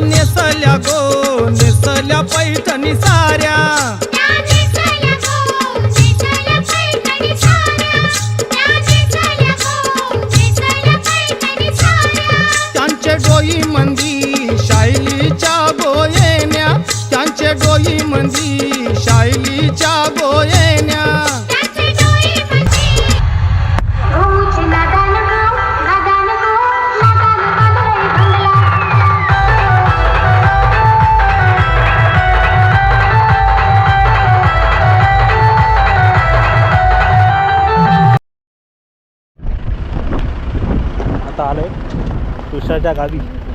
नेसल्या गो नेसल्या पैठणी साऱ्या. त्यांचे डोई मंदी शायलीच्या बोयेण्या त्यांचे डोई मंदी दुसऱ्या त्या गावी.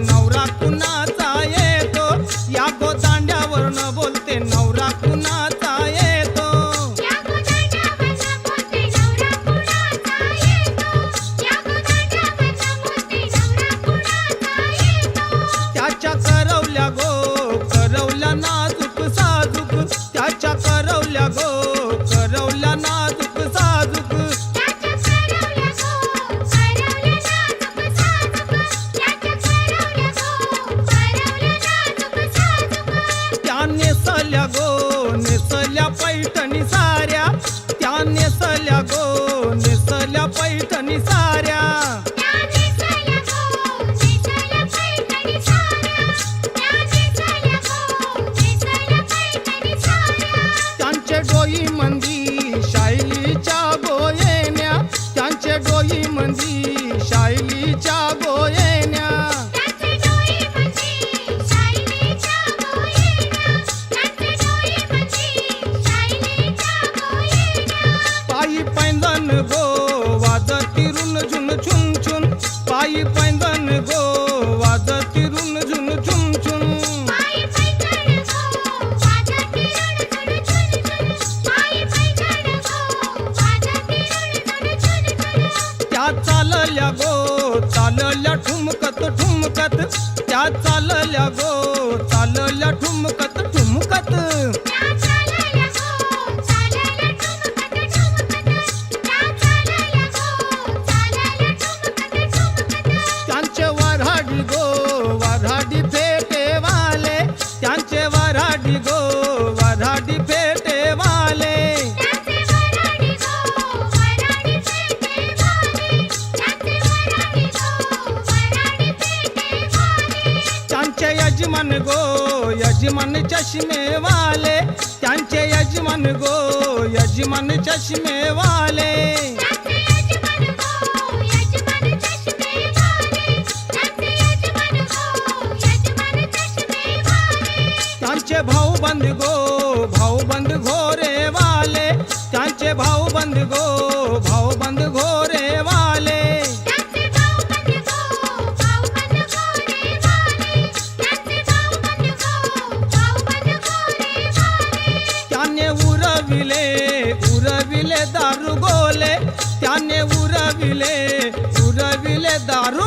Now ठुमकत त्या चालल्या गो चालल्या ठुमकत ठुमकत त्यांचे यजमान गो यजमान चष्मेवाले त्यांचे यजमान गो यजमान चष्मेवाले त्यांचे भाऊ बंद गो भाऊ बंद घोरेवाले त्यांचे भाऊ बंद गो सुरविले सुरविले दारू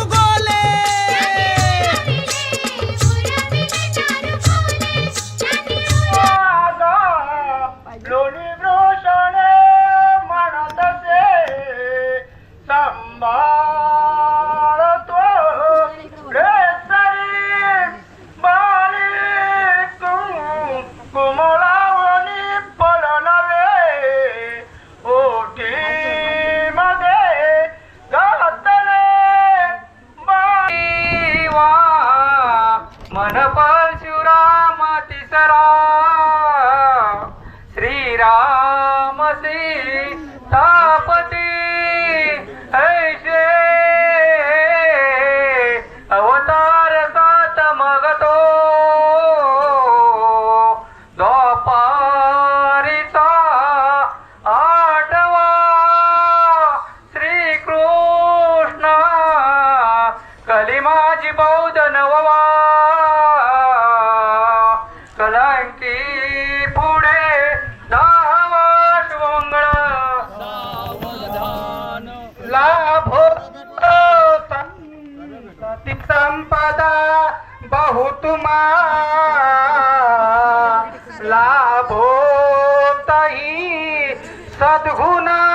कलांकी पुढे संपदा बहुतुमा. लाभो तही सद्गुणा.